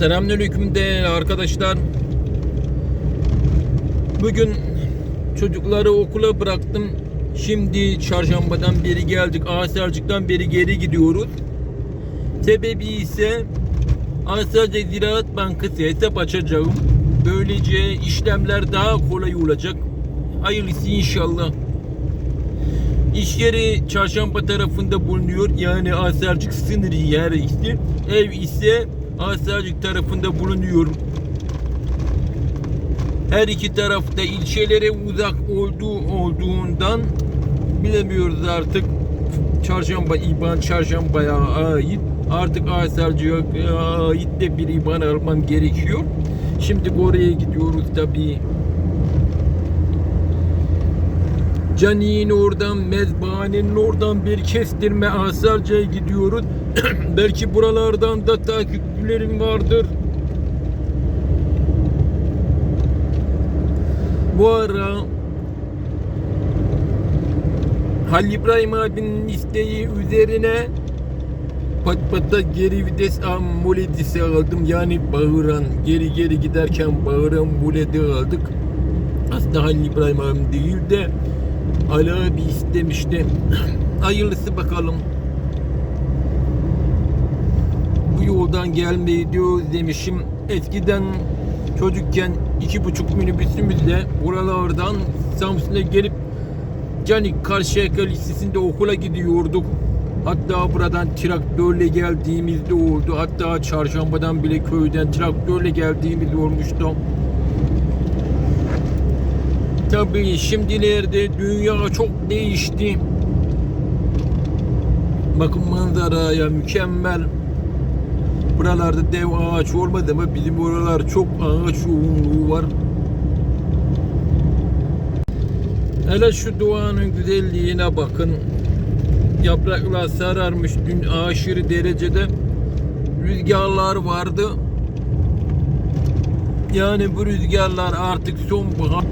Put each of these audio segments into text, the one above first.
Selamünaleyküm değerli arkadaşlar. Bugün çocukları okula bıraktım. Şimdi çarşambadan beri geldik. Asarcık'tan beri geri gidiyoruz. Sebebi ise Asarcık Ziraat Bankası hesap açacağım. Böylece işlemler daha kolay olacak. Hayırlısı inşallah. İş yeri çarşamba tarafında bulunuyor. Yani Asarcık sınırı yer ise ev ise Asarcık tarafında bulunuyor. Her iki tarafta ilçelere uzak olduğu olduğundan bilemiyoruz artık. Çarşamba İban Çarşamba'ya ait. Artık Asarcık'a ait de bir İban almam gerekiyor. Şimdi oraya gidiyoruz tabii. Cani'nin oradan, mezbahanenin oradan bir kestirme Asarca'ya gidiyoruz. Belki buralardan da takipçilerim vardır. Bu ara Halil İbrahim abinin isteği üzerine pat pata geri vites amuledisi aldım. Yani bağıran, geri geri giderken bağıran muledi aldık. Aslında Halil İbrahim abim değil de Ali abi istemişti. Hayırlısı bakalım. Bu yoldan gelmeyi diyor demişim. Eskiden çocukken iki buçuk minibüsümüzle buralardan Samsun'a gelip Canik Karşıyaka Lisesi'nde okula gidiyorduk. Hatta buradan traktörle geldiğimizde oldu. Hatta çarşambadan bile köyden traktörle geldiğimiz olmuştu. Tabii şimdilerde dünya çok değişti. Bakın manzaraya mükemmel. Buralarda dev ağaç olmadı ama bizim buralar çok ağaç yoğunluğu var. Hele şu doğanın güzelliğine bakın. Yapraklar sararmış dün aşırı derecede rüzgarlar vardı. Yani bu rüzgarlar artık sonbahar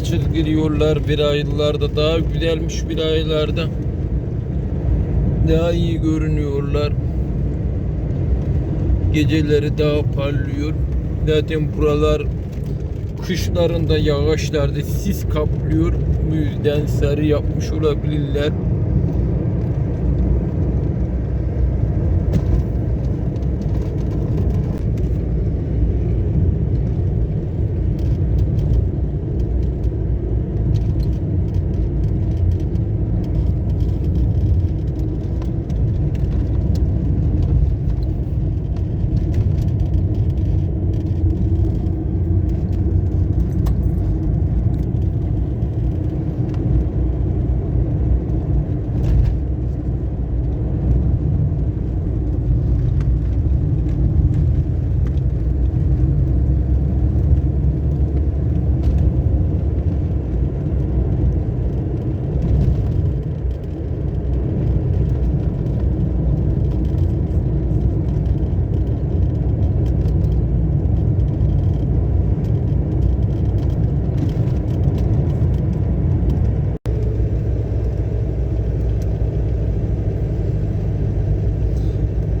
Tarçıl giriyorlar bir aylarda daha güzelmiş bir aylarda. Daha iyi görünüyorlar. Geceleri daha parlıyor. Zaten buralar kışlarında yağışlarda sis kaplıyor. Bu yüzden sarı yapmış olabilirler.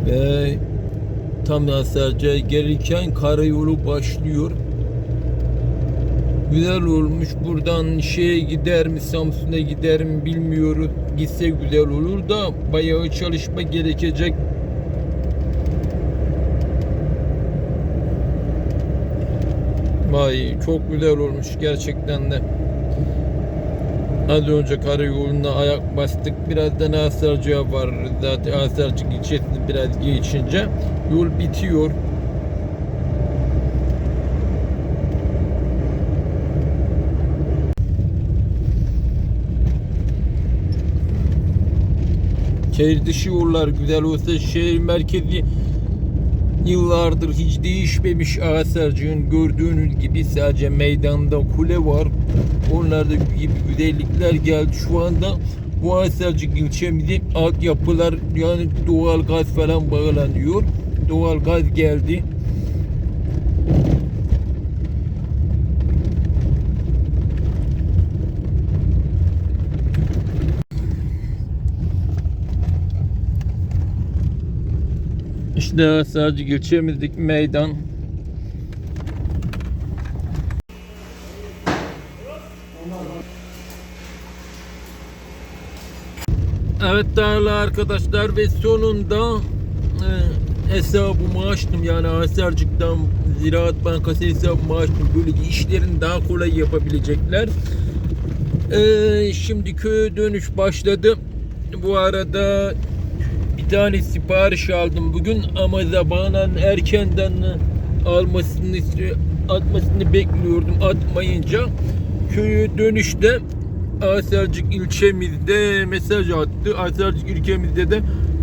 Ve tam Nasırca gelirken karayolu başlıyor. Güzel olmuş. Buradan şeye gider mi Samsun'a gider mi bilmiyoruz. Gitse güzel olur da bayağı çalışma gerekecek. Vay çok güzel olmuş gerçekten de. Az önce karayoluna ayak bastık. Birazdan Asarcık'a var. Zaten Asarcık ilçesini biraz geçince Yol bitiyor. Şehir dışı yollar güzel olsa şehir merkezi yıllardır hiç değişmemiş Ağasarcık'ın gördüğünüz gibi sadece meydanda kule var. Onlarda gibi güzellikler geldi. Şu anda bu Ağasarcık ilçemizde altyapılar yani doğal gaz falan bağlanıyor. Doğal gaz geldi. İşte sadece ilçemizdeki meydan. Evet değerli arkadaşlar ve sonunda hesabımı açtım yani Asarcık'tan Ziraat Bankası hesabımı açtım. Böyle işlerini daha kolay yapabilecekler. E, şimdi köye dönüş başladı. Bu arada bir tane sipariş aldım bugün ama zamanın erkenden almasını atmasını bekliyordum atmayınca köye dönüşte Asarcık ilçemizde mesaj attı. Asarcık ilçemizde de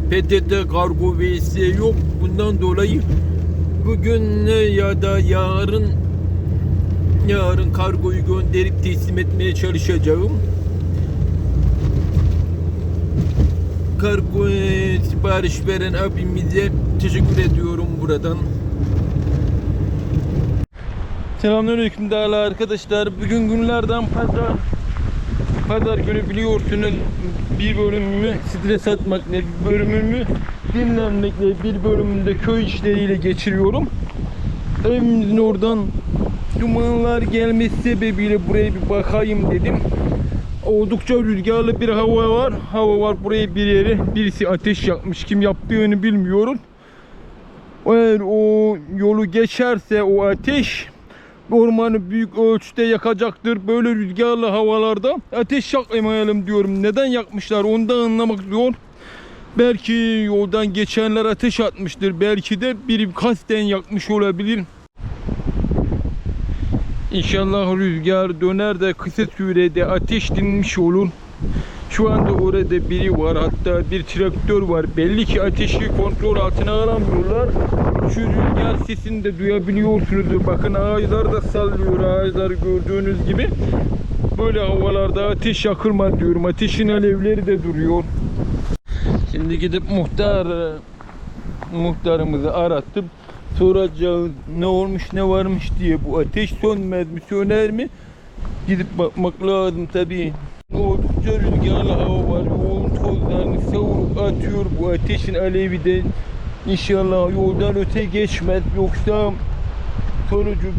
PTT kargo vs yok. Bundan dolayı bugün ya da yarın yarın kargoyu gönderip teslim etmeye çalışacağım. kargo sipariş veren abimize teşekkür ediyorum buradan. Selamünaleyküm değerli arkadaşlar. Bugün günlerden pazar. Pazar günü biliyorsunuz bir bölümümü stres atmakla, bir bölümümü dinlenmekle, bir bölümünde köy işleriyle geçiriyorum. Evimizin oradan dumanlar gelmesi sebebiyle buraya bir bakayım dedim oldukça rüzgarlı bir hava var. Hava var buraya bir yere birisi ateş yakmış. Kim yaptığını bilmiyorum. Eğer o yolu geçerse o ateş ormanı büyük ölçüde yakacaktır. Böyle rüzgarlı havalarda ateş yakmayalım diyorum. Neden yakmışlar onu da anlamak zor. Belki yoldan geçenler ateş atmıştır. Belki de biri kasten yakmış olabilir. İnşallah rüzgar döner de kısa sürede ateş dinmiş olur. Şu anda orada biri var hatta bir traktör var. Belli ki ateşi kontrol altına alamıyorlar. Şu rüzgar sesini de duyabiliyorsunuzdur. Bakın ağaçlar da sallıyor ağaçlar gördüğünüz gibi. Böyle havalarda ateş yakılmaz diyorum. Ateşin alevleri de duruyor. Şimdi gidip muhtar muhtarımızı arattım soracağız ne olmuş ne varmış diye bu ateş sönmez mi söner mi gidip bakmak lazım tabi oldukça rüzgarlı hava var yolun tozlarını savurup atıyor bu ateşin alevi de inşallah yoldan öte geçmez yoksa sonucu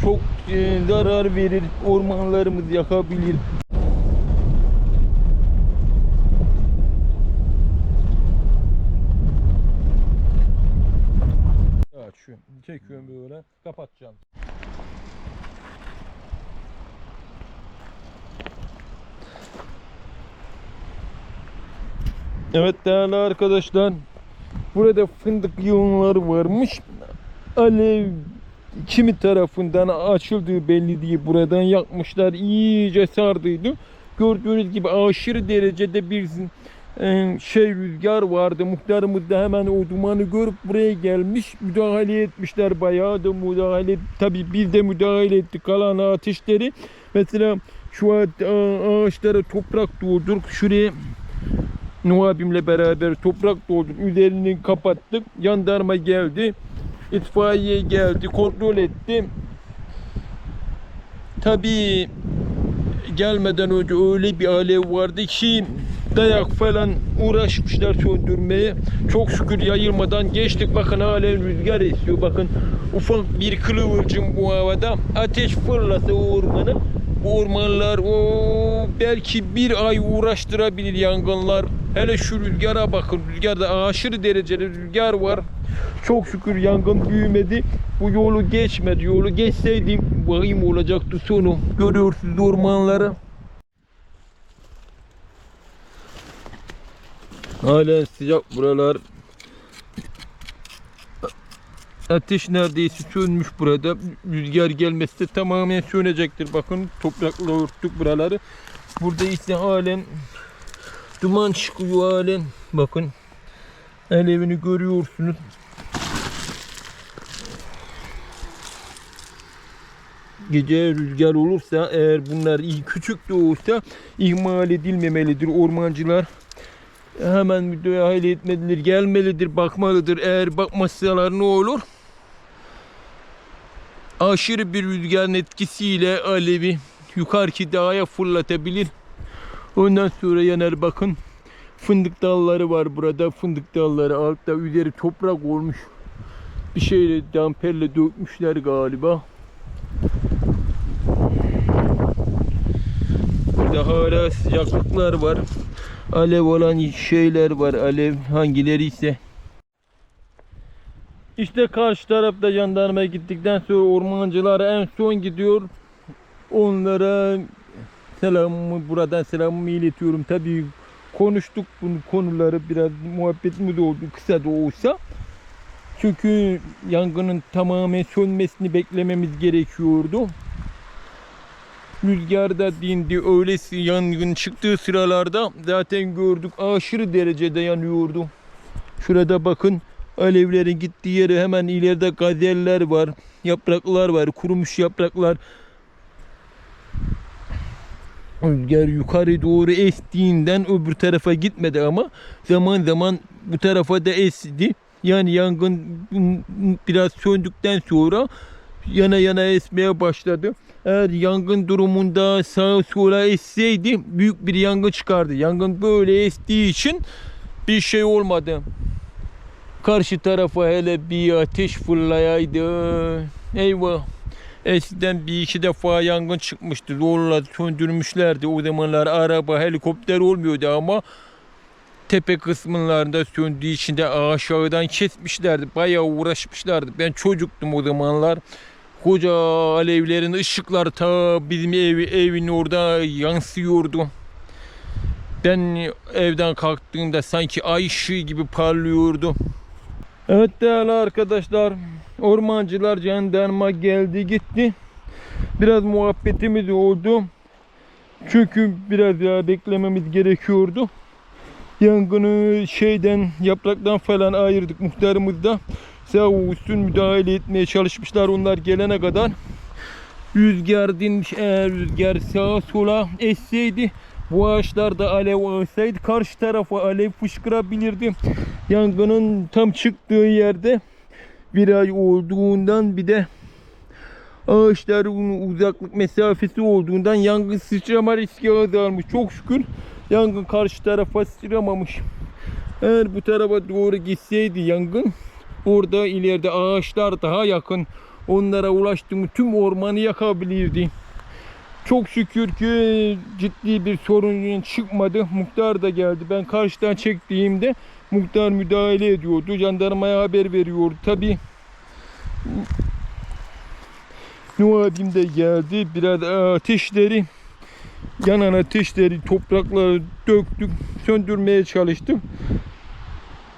çok e, zarar verir ormanlarımız yakabilir açıyorum. Çekiyorum böyle. Kapatacağım. Evet değerli arkadaşlar. Burada fındık yığınları varmış. Alev kimi tarafından açıldığı belli değil. Buradan yakmışlar. iyice sardıydı. Gördüğünüz gibi aşırı derecede bir e, şey rüzgar vardı. Muhtarımız da hemen o dumanı görüp buraya gelmiş. Müdahale etmişler bayağı da müdahale. Tabi biz de müdahale ettik kalan ateşleri. Mesela şu ağaçlara toprak doldurduk. Şuraya Nuh abimle beraber toprak doldurduk. Üzerini kapattık. Jandarma geldi. İtfaiye geldi. Kontrol etti. Tabii gelmeden önce öyle bir alev vardı ki dayak falan uğraşmışlar söndürmeye. Çok şükür yayılmadan geçtik. Bakın halen rüzgar esiyor. Bakın ufak bir kıvılcım bu havada. Ateş fırlasa ormanı. Ormanlar o belki bir ay uğraştırabilir yangınlar. Hele şu rüzgara bakın. Rüzgarda aşırı derecede rüzgar var. Çok şükür yangın büyümedi. Bu yolu geçmedi. Yolu geçseydim vahim olacaktı sonu. Görüyorsunuz ormanları. Hala sıcak buralar. Ateş neredeyse sönmüş burada. Rüzgar gelmezse tamamen sönecektir. Bakın toprakla örttük buraları. Burada ise halen Duman çıkıyor halen. Bakın. Alevini görüyorsunuz. Gece rüzgar olursa eğer bunlar iyi küçük de olsa ihmal edilmemelidir ormancılar. Hemen müdahale etmelidir, gelmelidir, bakmalıdır. Eğer bakmazsalar ne olur? Aşırı bir rüzgarın etkisiyle alevi yukarıki dağa fırlatabilir. Ondan sonra yanar bakın. Fındık dalları var burada. Fındık dalları altta üzeri toprak olmuş. Bir şeyle damperle dökmüşler galiba. Burada hala sıcaklıklar var. Alev olan şeyler var. Alev hangileri ise. İşte karşı tarafta jandarmaya gittikten sonra ormancılar en son gidiyor. Onlara selamımı buradan selamımı iletiyorum. Tabii konuştuk bu konuları biraz muhabbetimiz oldu kısa da olsa. Çünkü yangının tamamen sönmesini beklememiz gerekiyordu. Rüzgar da dindi. Öylesi yangın çıktığı sıralarda zaten gördük aşırı derecede yanıyordu. Şurada bakın alevlerin gittiği yere hemen ileride gazeller var. Yapraklar var. Kurumuş yapraklar. Rüzgar yukarı doğru estiğinden öbür tarafa gitmedi ama zaman zaman bu tarafa da esti. Yani yangın biraz söndükten sonra yana yana esmeye başladı. Eğer yangın durumunda sağa sola esseydi büyük bir yangın çıkardı. Yangın böyle estiği için bir şey olmadı. Karşı tarafa hele bir ateş fırlayaydı. Eyvah. Eskiden bir iki defa yangın çıkmıştı. Zorla söndürmüşlerdi. O zamanlar araba, helikopter olmuyordu ama tepe kısımlarında söndüğü için de aşağıdan kesmişlerdi. Bayağı uğraşmışlardı. Ben çocuktum o zamanlar. Koca alevlerin ışıklar ta bizim ev, evin orada yansıyordu. Ben evden kalktığımda sanki ay ışığı gibi parlıyordu. Evet değerli arkadaşlar, ormancılar jandarma geldi gitti. Biraz muhabbetimiz oldu. Çünkü biraz daha beklememiz gerekiyordu. Yangını şeyden, yapraktan falan ayırdık muhtarımız da. Sağ olsun müdahale etmeye çalışmışlar onlar gelene kadar. Rüzgar dinmiş eğer rüzgar sağa sola esseydi bu ağaçlarda alev olsaydı karşı tarafa alev fışkırabilirdi. Yangının tam çıktığı yerde bir olduğundan bir de ağaçların uzaklık mesafesi olduğundan yangın sıçrama riski azalmış. Çok şükür yangın karşı tarafa sıçramamış. Eğer bu tarafa doğru gitseydi yangın orada ileride ağaçlar daha yakın onlara ulaştığımı tüm ormanı yakabilirdi. Çok şükür ki ciddi bir sorun çıkmadı. Muhtar da geldi. Ben karşıdan çektiğimde muhtar müdahale ediyordu. Jandarmaya haber veriyordu. Tabi Nuh abim de geldi. Biraz ateşleri yanan ateşleri toprakları döktük. Söndürmeye çalıştık.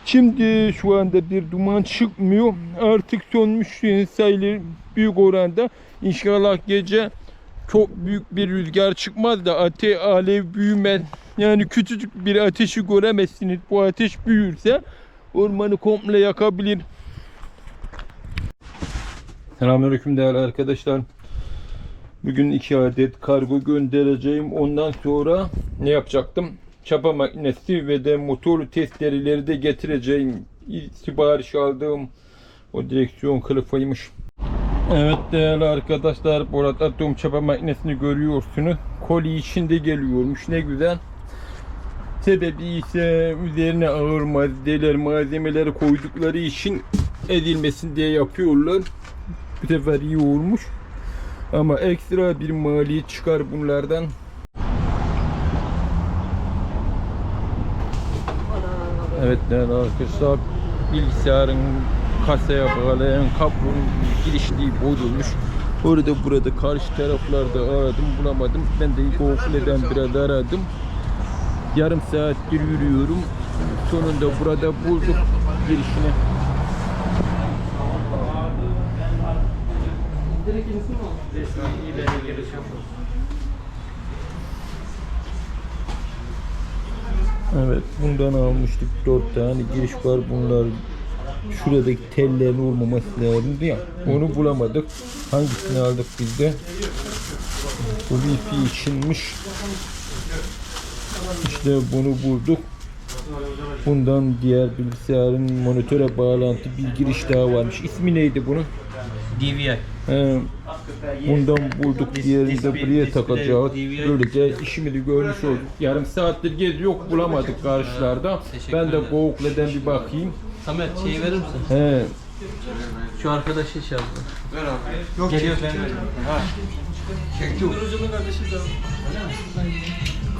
Şimdi şu anda bir duman çıkmıyor. Artık sönmüş sayılır büyük oranda. İnşallah gece çok büyük bir rüzgar çıkmaz da ate alev büyümez. Yani küçücük bir ateşi göremezsiniz. Bu ateş büyürse ormanı komple yakabilir. Selamünaleyküm değerli arkadaşlar. Bugün iki adet kargo göndereceğim. Ondan sonra ne yapacaktım? Çapa makinesi ve de motor testereleri de getireceğim. Sipariş aldığım o direksiyon kılıfıymış. Evet değerli arkadaşlar burada atom çapa makinesini görüyorsunuz. Koli içinde geliyormuş ne güzel. Sebebi ise üzerine ağır maddeler malzemeleri koydukları için edilmesin diye yapıyorlar. Bu sefer iyi olmuş. Ama ekstra bir maliyet çıkar bunlardan. Evet değerli arkadaşlar bilgisayarın kasaya bağlayan kabronun girişliği bozulmuş. Orada burada karşı taraflarda aradım bulamadım. Ben de Google'den biraz aradım. Yarım saattir yürüyorum. Sonunda burada bulduk girişini. Evet bundan almıştık dört tane giriş var bunlar şuradaki tellerin olmaması lazımdı ya onu bulamadık hangisini aldık biz de bu wifi içinmiş işte bunu bulduk bundan diğer bilgisayarın monitöre bağlantı bir giriş daha varmış ismi neydi bunun DVI. He, bundan bulduk diğerini de buraya takacağız. Böylece işimizi görmüş olduk. Yarım saattir geziyor bulamadık karşılarda. Ben de. Google'den bir bakayım. Samet şeyi verir misin? He, Şu arkadaş şey yazdı. Ver abi. Yok Geliyor ben. Ha.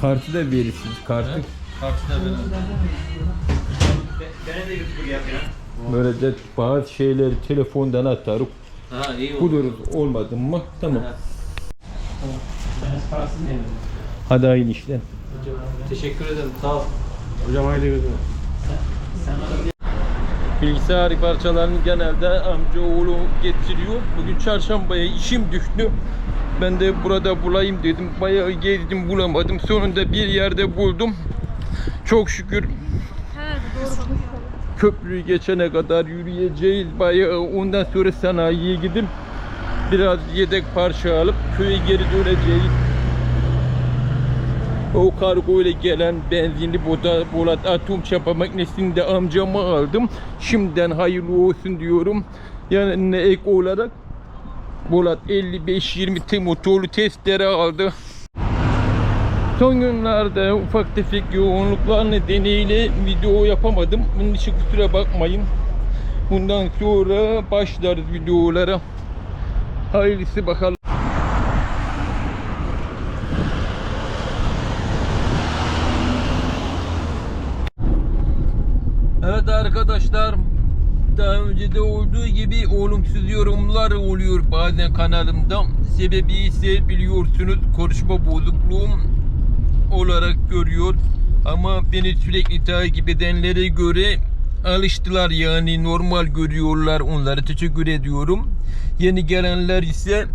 kartı da verirsiniz. Kartı. Kartı da verin. Böylece bazı şeyleri telefondan atarıp Ha iyi oldu. buluruz. Olmadı mı? Tamam. Hadi aynı işler. Teşekkür ederim. Sağ ol. Hocam hayırlı günler. Bilgisayar parçalarını genelde amcaoğlu getiriyor. Bugün çarşambaya işim düştü. Ben de burada bulayım dedim. Bayağı gezdim bulamadım. Sonunda bir yerde buldum. Çok şükür köprüyü geçene kadar yürüyeceğiz. Bayağı ondan sonra sanayiye gidip biraz yedek parça alıp köye geri döneceğiz. O kargo ile gelen benzinli Bolat atom çapa makinesini de amcama aldım. Şimdiden hayırlı olsun diyorum. Yani ek olarak Bolat 55-20 T motorlu testere aldı. Son günlerde ufak tefek yoğunluklar nedeniyle video yapamadım. Bunun için kusura bakmayın. Bundan sonra başlarız videolara. Hayırlısı bakalım. Evet arkadaşlar daha önce de olduğu gibi olumsuz yorumlar oluyor bazen kanalımda. Sebebi ise biliyorsunuz konuşma bozukluğum olarak görüyor. Ama beni sürekli takip edenlere göre alıştılar yani normal görüyorlar onları teşekkür ediyorum. Yeni gelenler ise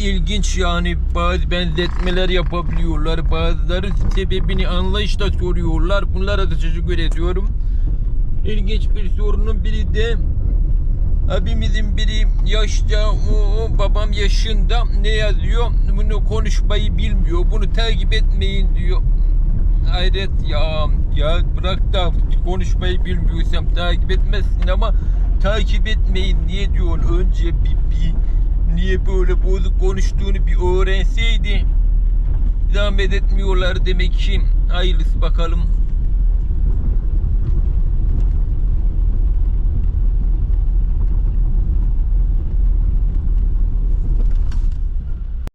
ilginç yani bazı benzetmeler yapabiliyorlar. Bazıları sebebini anlayışla soruyorlar. Bunlara da teşekkür ediyorum. İlginç bir sorunun biri de abimizin biri yaşta o, babam yaşında ne yazıyor bunu konuşmayı bilmiyor bunu takip etmeyin diyor hayret ya ya bırak da konuşmayı bilmiyorsam takip etmezsin ama takip etmeyin niye diyorsun önce bir, bir niye böyle bozuk konuştuğunu bir öğrenseydi. Zahmet etmiyorlar demek ki hayırlısı bakalım